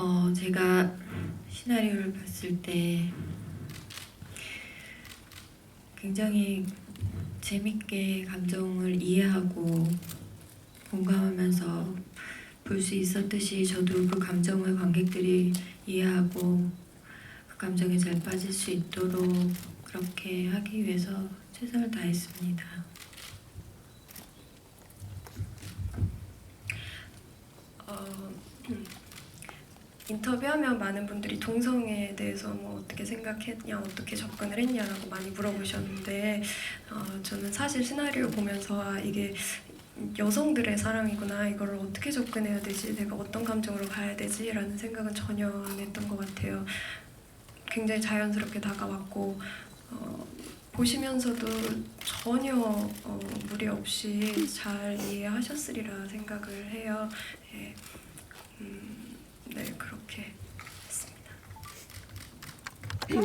어, 제가 시나리오를 봤을 때 굉장히 재밌게 감정을 이해하고 공감하면서 볼 수 있었듯이 저도 그 감정을 관객들이 이해하고 그 감정에 잘 빠질 수 있도록 그렇게 하기 위해서 최선을 다했습니다. 어, 음, 인터뷰하면 많은 분들이 동성애에 대해서 뭐 어떻게 생각했냐, 어떻게 접근을 했냐라고 많이 물어보셨는데 어, 저는 사실 시나리오 보면서 아, 이게 여성들의 사랑이구나 이걸 어떻게 접근해야 되지 내가 어떤 감정으로 가야 되지라는 생각은 전혀 안 했던 것 같아요. 굉장히 자연스럽게 다가왔고 어, 보시면서도 전혀 어, 무리 없이 잘 이해하셨으리라 생각을 해요. 예. 음, 네 그렇게